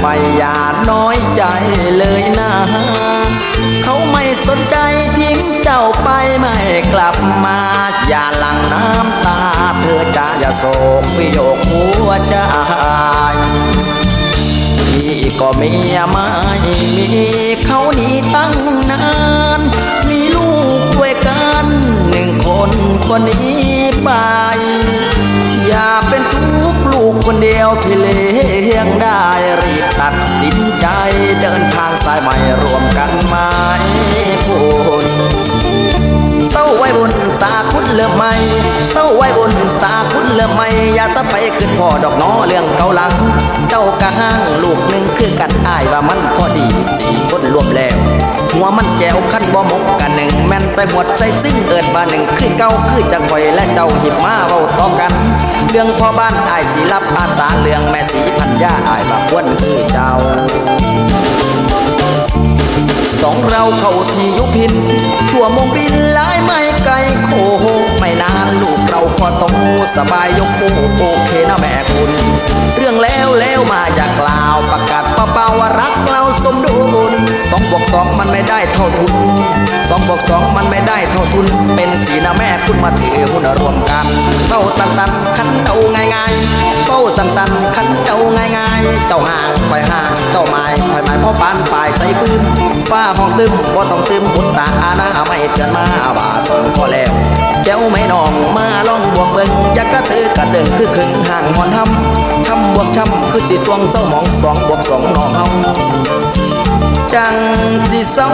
ไปอย่าน้อยใจเลยนะ เขาไม่สนใจทิ้งเจ้าไปไม่กลับมา อย่าหลั่งน้ำตา เธอจะอย่าโศกวิโยกหัวใจพี่ก็เมียไม่มีเขาหนีตั้งนาน มีลูกด้วยกันหนึ่งคนคนนี้ไป เดียวพี่เลี้ยงได้รีบตัดสินใจเดินทางสายใหม่รวมกันไหมคุณเศร้าไว้บนสาคุณเริ่มใหม่เศร้าไว้บนสาคุณเริ่มใหม่อย่าจะไปขึ้นพ่อดอกน้อเรื่องเกาหลัง เจ้ากะห้างลูกหนึ่งคือกันอ้ายว่ามันพอดีสี่คนรวมแล้วหัวมันแก้วขั้นบ่มกกันหนึ่งแม่นใส่หัวใจซิ่งเอิดมาหนึ่งคือเก้าคือจังคอยและเจ้าหิบมาเว้าต่อกัน เรื่องพ่อบ้านอ้ายสิรับอาสาเรื่องแม่สีพันยาอ้ายว่าควรคือเจ้าสองเราเข้าที่ยุพิน ชั่วโมงบินลายไม่ไกลโคไม่นานลูกเราก็โตสบายยกมือโอเคนะแม่คุณ เรื่องแล้วแล้วมาอยากกล่าวประกาศเบาว่ารักเราสมดุลสองบวกสองมันไม่ได้เท่าทุนสองบวกสองมันไม่ได้เท่าทุนเป็นสีนะแม่ คุณมาถือหุ้นรวมกันเต้าตันตันขันเดาง่ายๆเต้าสันสันขันเดาง่ายๆเจ้าห่างไปห่างเจ้าไม้ไปไม้พ่อปานฝ่ายใส่ปืนฟ้าห้องตึมบ่ต้องตึมบุญตาอาณาไม่เตือนมาว่าสองพอแล้วเจ้าไม่นองมาลองบวกเบิ่งยากกระตือกระเดินคือขึงห่างหอนทำช้ำบวกช้ำคือสิสวงเศร้าหมองสองบวกสองนองเฮาจังสิเศร้า